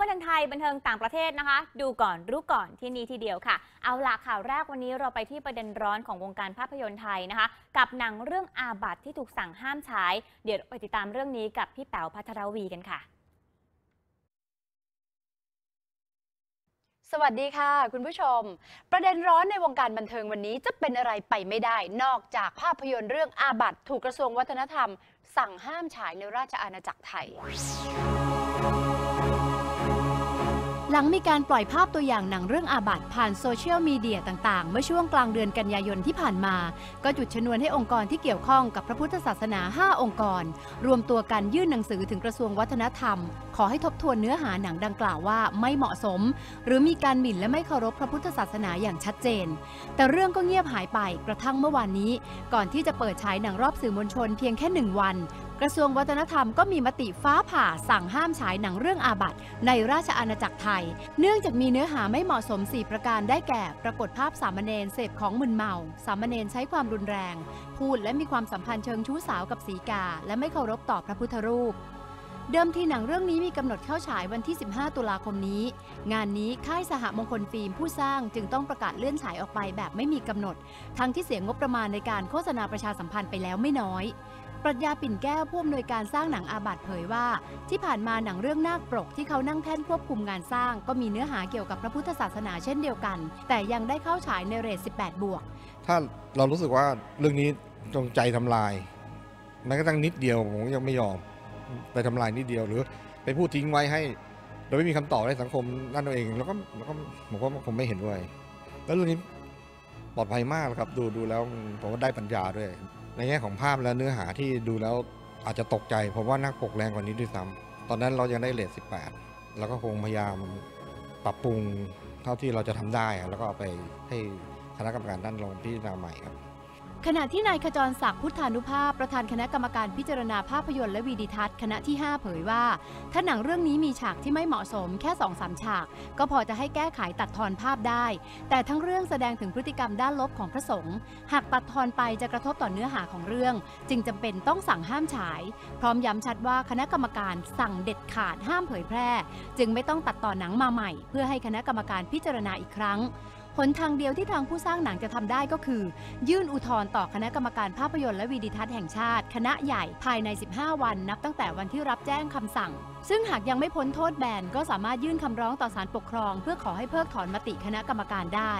บันเทิงไทยบันเทิงต่างประเทศนะคะ ดูก่อนรู้ก่อนที่นี่ทีเดียวค่ะ เอาละข่าวแรกวันนี้เราไปที่ประเด็นร้อนของวงการภาพยนตร์ไทยนะคะ กับหนังเรื่องอาบัตที่ถูกสั่งห้ามฉาย เดี๋ยวไปติดตามเรื่องนี้กับพี่แป๋วพัทรวีกันค่ะ สวัสดีค่ะ คุณผู้ชม ประเด็นร้อนในวงการบันเทิงวันนี้จะเป็นอะไรไปไม่ได้ นอกจากภาพยนตร์เรื่องอาบัตถูกกระทรวงวัฒนธรรม สั่งห้ามฉายในราชอาณาจักรไทย หลังมีการปล่อยภาพตัวอย่างหนังเรื่องอาบัตผ่านโซเชียลมีเดียต่างๆ เมื่อช่วงกลางเดือนกันยายนที่ผ่านมา ก็จุดชนวนให้องค์กรที่เกี่ยวข้องกับพระพุทธศาสนา 5 องค์กร รวมตัวกันยื่นหนังสือถึงกระทรวงวัฒนธรรม ขอให้ทบทวนเนื้อหาหนังดังกล่าวว่าไม่เหมาะสม หรือมีการหมิ่นและไม่เคารพพระพุทธศาสนาอย่างชัดเจน แต่เรื่องก็เงียบหายไปกระทั่งเมื่อวานนี้ ก่อนที่จะเปิดฉายหนังรอบสื่อมวลชนเพียงแค่หนึ่งวัน กระทรวงวัฒนธรรมก็มีมติฟ้าผ่าสั่งห้ามฉายหนังเรื่องอาบัตในราชอาณาจักรไทย เนื่องจากมีเนื้อหาไม่เหมาะสม 4 ประการได้แก่ ปรากฏภาพสามเณรเสพของมึนเมา สามเณรใช้ความรุนแรง พูดและมีความสัมพันธ์เชิงชู้สาวกับสีกา และไม่เคารพต่อพระพุทธรูป เดิมทีหนังเรื่องนี้มีกำหนดเข้าฉายวันที่ 15 ตุลาคมนี้ งานนี้ค่ายสหมงคลฟิล์มผู้สร้างจึงต้องประกาศเลื่อนฉายออกไปแบบไม่มีกำหนด ทั้งที่เสียงงบประมาณในการโฆษณาประชาสัมพันธ์ไปแล้วไม่น้อย ปรัชญาปิ่นแก้วผู้อำนวยการสร้างหนังอาบัตเผยว่า ที่ผ่านมาหนังเรื่องนาคปรกที่เขานั่งแท่นควบคุมงานสร้าง ก็มีเนื้อหาเกี่ยวกับพระพุทธศาสนาเช่นเดียวกัน แต่ยังได้เข้าฉายในเรท 18 บวก ถ้าเรารู้สึกว่าเรื่องนี้จงใจทำลายแม้กระทั่งนิดเดียวผมยังไม่ยอมไปทำลายนิดเดียวหรือไปพูดทิ้งไว้ให้ โดยไม่มีคำตอบในสังคมนั่นเอาเองแล้วก็แล้วก็ผมก็ผมไม่เห็นด้วย แล้วเรื่องนี้ปลอดภัยมากครับดูดูแล้วผมก็ได้ปัญญาด้วย ในแง่ของภาพและเนื้อหาที่ดูแล้วอาจจะตกใจผมว่านักปกแรงกว่านี้ด้วยซ้ำตอนนั้นเรายังได้เลท18 แล้วก็คงพยายามปรับปรุงเท่าที่เราจะทำได้ แล้วก็เอาไปให้คณะกรรมการด้านลงพิจารณาใหม่ครับ ขณะที่นายขจรศักดิ์พุทธานุภาพ ประธานคณะกรรมการพิจารณาภาพยนตร์และวีดิทัศน์คณะที่ 5 เผยว่า ถ้าหนังเรื่องนี้มีฉากที่ไม่เหมาะสมแค่2อสฉาก ก็พอจะให้แก้ไขตัดทอนภาพได้ แต่ทั้งเรื่องแสดงถึงพฤติกรรมด้านลบของพระสงฆ์หากตัดทอนไปจะกระทบต่อเนื้อหาของเรื่อง จึงจำเป็นต้องสั่งห้ามฉาย พร้อมย้ำชัดว่าคณะกรรมการสั่งเด็ดขาดห้ามเผยแพร่ จึงไม่ต้องตัดต่อหนังมาใหม่ เพื่อให้คณะกรรมการพิจารณาอีกครั้ง หนทางเดียวที่ทางผู้สร้างหนังจะทำได้ก็คือ ยื่นอุทธรณ์ต่อคณะกรรมการภาพยนตร์และวีดิทัศน์แห่งชาติ คณะใหญ่ภายใน 15 วันนับตั้งแต่วันที่รับแจ้งคำสั่ง ซึ่งหากยังไม่พ้นโทษแบนก็สามารถยื่นคำร้องต่อศาลปกครอง เพื่อขอให้เพิกถอนมติคณะกรรมการได้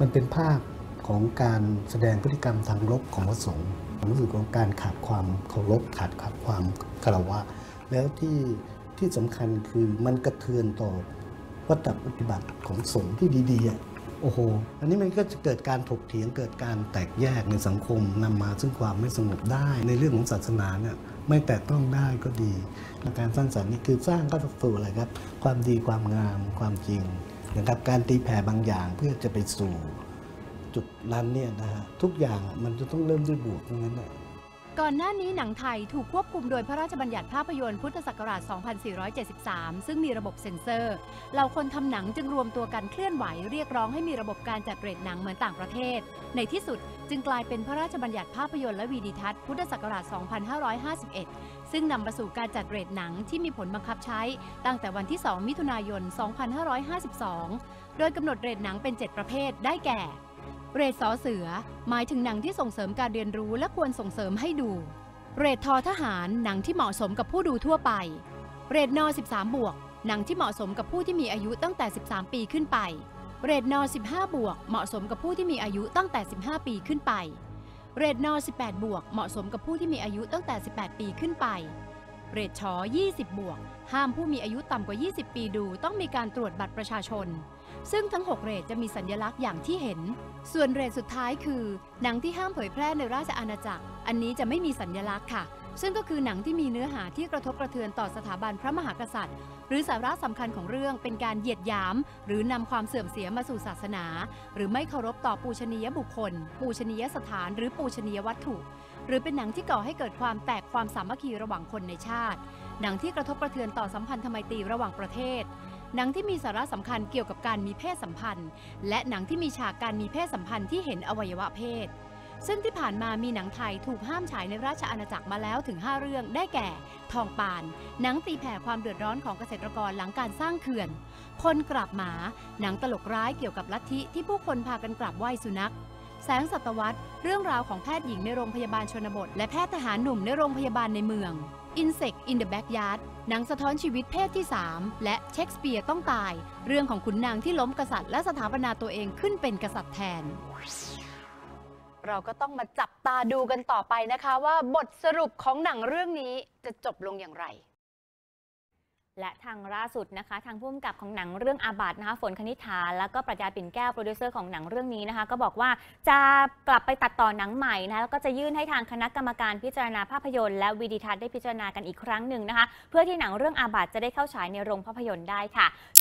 มันเป็นภาพของการแสดงพฤติกรรมทางลบของพระสงฆ์ผมรู้สึกของการขาดความเคารพขาดขาดความคารวะ แล้วที่ที่สำคัญคือมันกระเทือนต่อวัตถุปฏิบัติของสงฆ์ที่ดีๆ โอ้โห อันนี้มันก็จะเกิดการถกเถียงเกิดการแตกแยกในสังคมนำมาซึ่งความไม่สงบได้ ในเรื่องของศาสนาเนี่ยไม่แตะต้องได้ก็ดีการสร้างสรรค์นี่คือสร้างก็สู่อะไรครับ ความดีความงามความจริงนะครับการตีแผ่บางอย่างเพื่อจะไปสู่จุดนั้นเนี่ยนะฮะทุกอย่างมันจะต้องเริ่มด้วยบวกทั้งนั้นแหละ ก่อนหน้านี้หนังไทยถูกควบคุมโดยพระราชบัญญัติภาพยนตร์พุทธศักราช 2473 ซึ่งมีระบบเซ็นเซอร์เหล่าคนทำหนังจึงรวมตัวกันเคลื่อนไหวเรียกร้องให้มีระบบการจัดเรทหนังเหมือนต่างประเทศ ในที่สุดจึงกลายเป็นพระราชบัญญัติภาพยนตร์และวีดิทัศน์พุทธศักราช 2551 ซึ่งนำมาสู่การจัดเรทหนังที่มีผลบังคับใช้ ตั้งแต่วันที่ 2 มิถุนายน 2552 โดยกำหนดเรทหนังเป็น 7 ประเภทได้แก่ เรทสอเสือ หมายถึงหนังที่ส่งเสริมการเรียนรู้และควรส่งเสริมให้ดู เรททอทหารหนังที่เหมาะสมกับผู้ดูทั่วไป เรทนอ13 บวก หนังที่เหมาะสมกับผู้ที่มีอายุตั้งแต่ 13 ปีขึ้นไป เรทนอ15 บวก เหมาะสมกับผู้ที่มีอายุตั้งแต่ 15 ปีขึ้นไป เรทนอ18 บวก เหมาะสมกับผู้ที่มีอายุตั้งแต่ 18 ปีขึ้นไป เรทชอ20 บวก ห้ามผู้มีอายุต่ำกว่า 20 ปีดูต้องมีการตรวจบัตรประชาชน ซึ่งทั้ง 6 เรทจะมีสัญลักษณ์อย่างที่เห็น ส่วนเรทสุดท้ายคือ หนังที่ห้ามเผยแพร่ในราชอาณาจักร อันนี้จะไม่มีสัญลักษณ์ค่ะ ซึ่งก็คือหนังที่มีเนื้อหาที่กระทบกระเทือนต่อสถาบันพระมหากษัตริย์ หรือสาระสำคัญของเรื่องเป็นการเหยียดหยาม หรือนำความเสื่อมเสียมาสู่ศาสนา หรือไม่เคารพต่อปูชนียบุคคล ปูชนียสถาน หรือปูชนียวัตถุ หรือเป็นหนังที่ก่อให้เกิดความแตกความสามัคคีระหว่างคนในชาติ หนังที่กระทบกระเทือนต่อสัมพันธไมตรีระหว่างประเทศ หนังที่มีสาระสำคัญเกี่ยวกับการมีเพศสัมพันธ์ และหนังที่มีฉากการมีเพศสัมพันธ์ที่เห็นอวัยวะเพศ ซึ่งที่ผ่านมามีหนังไทยถูกห้ามฉายในราชอาณาจักรมาแล้วถึง 5 เรื่องได้แก่ ทองปาน หนังตีแผ่ความเดือดร้อนของเกษตรกรหลังการสร้างเขื่อน คนกราบหมา หนังตลกร้ายเกี่ยวกับลัทธิที่ผู้คนพากันกราบไหว้สุนัขแสงสัตวรรษ เรื่องราวของแพทย์หญิงในโรงพยาบาลชนบท และแพทย์ทหารหนุ่มในโรงพยาบาลในเมือง Insect in the Backyard หนังสะท้อนชีวิตเพศที่ 3 และเชคสเปียร์ต้องตาย เรื่องของขุนนางที่ล้มกษัตริย์และสถาปนาตัวเองขึ้นเป็นกษัตริย์แทน เราก็ต้องมาจับตาดูกันต่อไปนะคะว่าบทสรุปของหนังเรื่องนี้จะจบลงอย่างไร และทางล่าสุดนะคะ ทางผู้กำกับของหนังเรื่องอาบัตนะคะฝนคณิษฐาแล้วก็ปรัชญาปิ่นแก้วโปรดิวเซอร์ของหนังเรื่องนี้นะคะ ก็บอกว่าจะกลับไปตัดต่อหนังใหม่นะแล้วก็จะยื่นให้ทางคณะกรรมการพิจารณาภาพยนตร์และวิดีทัศน์ได้พิจารณากันอีกครั้งหนึ่งนะคะ เพื่อที่หนังเรื่องอาบัตจะได้เข้าฉายในโรงภาพยนตร์ได้ค่ะ